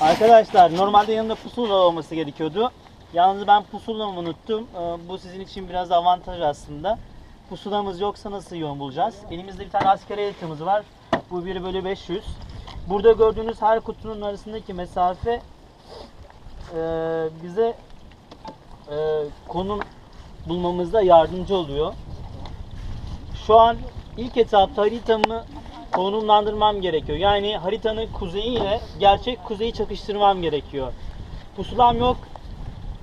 Arkadaşlar normalde yanında pusula olması gerekiyordu. Yalnız ben pusulamı unuttum. Ee, Bu sizin için biraz avantaj aslında. Pusulamız yoksa nasıl yön bulacağız? Elimizde bir tane askeri haritamız var. Bu 1 bölü 500. Burada gördüğünüz her kutunun arasındaki mesafe e, bize e, konum bulmamızda yardımcı oluyor. Şu an ilk etapta haritamı konumlandırmam gerekiyor. Yani haritanın kuzeyi ile gerçek kuzeyi çakıştırmam gerekiyor. Pusulam yok.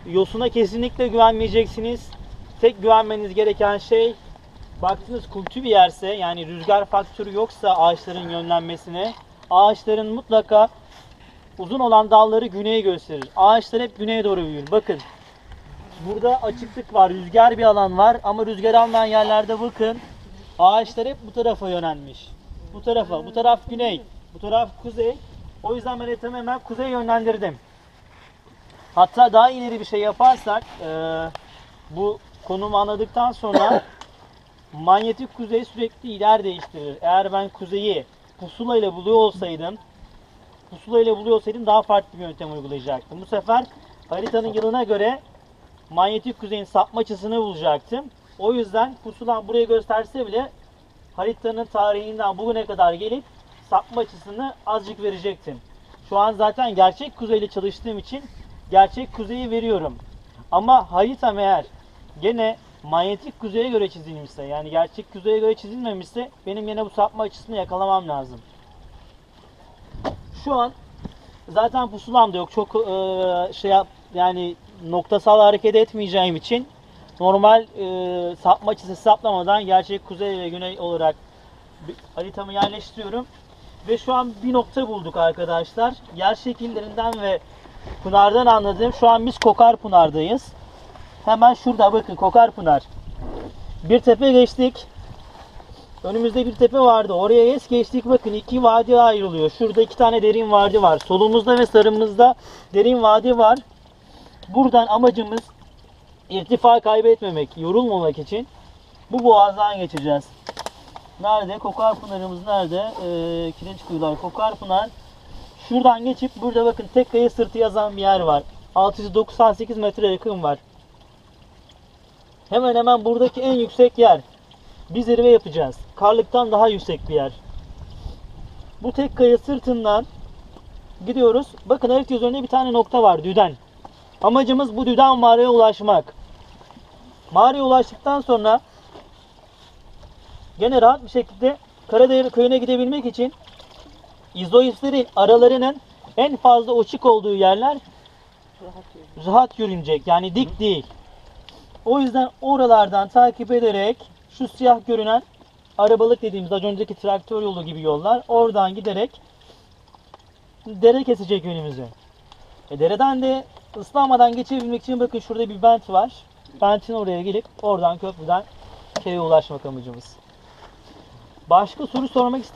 Yosuna kesinlikle güvenmeyeceksiniz. Tek güvenmeniz gereken şey baktığınız kuytu bir yerse yani rüzgar faktörü yoksa ağaçların yönlenmesine ağaçların mutlaka uzun olan dalları güneye gösterir. Ağaçlar hep güneye doğru büyür. Bakın burada açıklık var, rüzgar bir alan var ama rüzgar almayan yerlerde bakın ağaçlar hep bu tarafa yönelmiş. Bu tarafa, bu taraf güney, bu taraf kuzey. O yüzden ben haritamı hemen kuzeye yönlendirdim. Hatta daha ileri bir şey yaparsak eee, bu konumu anladıktan sonra manyetik kuzey sürekli iler değiştirir. Eğer ben kuzeyi pusula ile buluyor olsaydım pusula ile buluyor olsaydım daha farklı bir yöntem uygulayacaktım. Bu sefer haritanın yılına göre manyetik kuzeyin sapma açısını bulacaktım. O yüzden pusulam buraya gösterse bile haritanın tarihinden bugüne kadar gelip sapma açısını azıcık verecektim. Şu an zaten gerçek kuzeyle çalıştığım için gerçek kuzeyi veriyorum. Ama haritam eğer gene manyetik kuzeye göre çizilmişse yani gerçek kuzeye göre çizilmemişse benim yine bu sapma açısını yakalamam lazım. Şu an zaten pusulam da yok. Çok eee, şey yap yani noktasal hareket etmeyeceğim için normal eee sapma açısı hesaplamadan gerçek kuzey ve güney olarak haritamı yerleştiriyorum. Ve şu an bir nokta bulduk arkadaşlar. Yer şekillerinden ve Pınar'dan anladığım şu an biz Kokar Pınar'dayız. Hemen şurada bakın Kokar Pınar. Bir tepe geçtik. Önümüzde bir tepe vardı. Oraya es geçtik. Bakın iki vadi ayrılıyor. Şurada iki tane derin vadi var. Solumuzda ve sarımızda derin vadi var. Buradan amacımız irtifa kaybetmemek, yorulmamak için bu boğazdan geçeceğiz. Nerede? Kokarpınar'ımız nerede? Ee, Kireç kuyular. Kokarpınar. Şuradan geçip burada bakın tek kaya sırtı yazan bir yer var. 698 metre yakın var. Hemen hemen buradaki en yüksek yer. Bir zirve yapacağız. Karlıktan daha yüksek bir yer. Bu tek kaya sırtından gidiyoruz. Bakın harita üzerinde bir tane nokta var. Düden. Amacımız bu düden mağaraya ulaşmak. Mağaraya ulaştıktan sonra gene rahat bir şekilde Karadağ köyüne gidebilmek için izoislerin aralarının en fazla uçuk olduğu yerler rahat görünecek. Yani dik değil. O yüzden oralardan takip ederek şu siyah görünen arabalık dediğimiz az önceki traktör yolu gibi yollar oradan giderek dere kesecek önümüzü. E dereden de ıslanmadan geçebilmek için bakın şurada bir bent var. Bentin oraya gelip oradan köprüden köye ulaşmak amacımız. Başka soru sormak ister